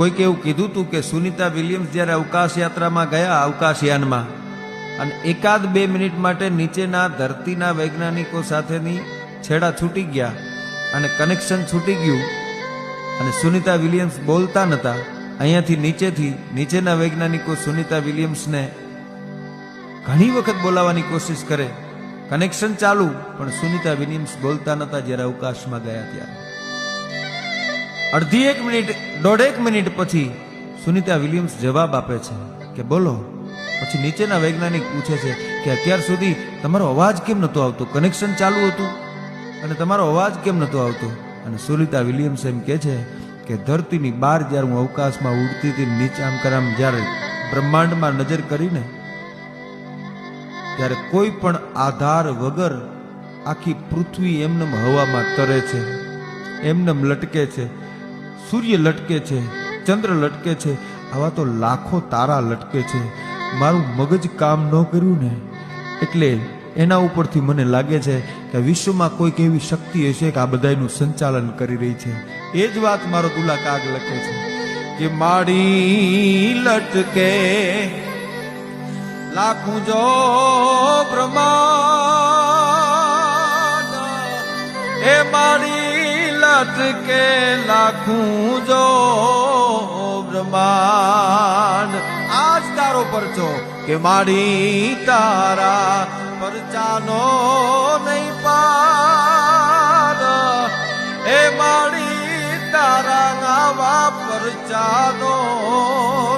કોઈક એવું કીધું હતું કે સુનિતા વિલિયમ્સ જ્યારે અવકાશ યાત્રામાં ગયા, અવકાશયાનમાં, અને એકાદ બે મિનિટ માટે નીચેના ધરતીના વૈજ્ઞાનિકો સાથેની છેડા છૂટી ગયા અને કનેક્શન છૂટી ગયું અને સુનિતા વિલિયમ્સ બોલતા નહોતા અહીંયાથી નીચેથી, નીચેના વૈજ્ઞાનિકો સુનિતા વિલિયમ્સને ઘણી વખત બોલાવવાની કોશિશ કરે. કનેક્શન ચાલુ, પણ સુનિતા વિલિયમ્સ બોલતા નહોતા જ્યારે અવકાશમાં ગયા ત્યારે. અડધી એક મિનિટ દોઢેક મિનિટ પછી સુનિતા વિલિયમ્સ જવાબ આપે છે કે બોલો. પછી નીચેના વૈજ્ઞાનિક પૂછે છે કે અત્યાર સુધી તમારો અવાજ કેમ નતો આવતો? કનેક્શન ચાલુ હતું. અને તમારો અવાજ કેમ નતો આવતો? અને સુનિતા વિલિયમ્સ એમ કહે છે કે ધરતીની બહાર જ્યારે હું અવકાશમાં ઉડતી હતી નીચે આમ કરામ જ્યારે બ્રહ્માંડમાં નજર કરીને, ત્યારે કોઈ પણ આધાર વગર આખી પૃથ્વી એમનેમ હવામાં તરે છે, એમનેમ લટકે છે. સૂર્ય લટકે છે, ચંદ્ર લટકે છે, આવા તો લાખો તારા લટકે છે. મારું મગજ કામ ન કર્યું ને, એટલે એના ઉપરથી મને લાગે છે કે વિશ્વમાં કોઈક એવી શક્તિ હશે કે આ બધાનું સંચાલન કરી રહી છે. એ જ વાત મારો દુલા કાગ લખે છે કે માડી લટકે, લાખું જો બ્રહ્માંડ મારી કે લાખું જો બ્રહ્માંડ આજ તારો પરચો કે મારી તારા પરચાનો નહીં પાર એ મારી તારા નાવા પરચાનો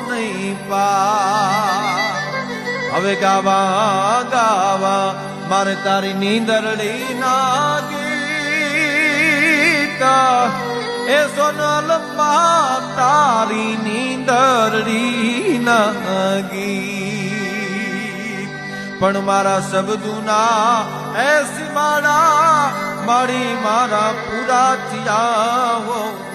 નહીં પાર હવે ગાવા ગાવા મારે તારી નીંદરડી ના એ સોનલ તારી નીંદરી નગી. પણ મારા શબ્દુના એ સીમાડા મારી મારા પૂરા થયા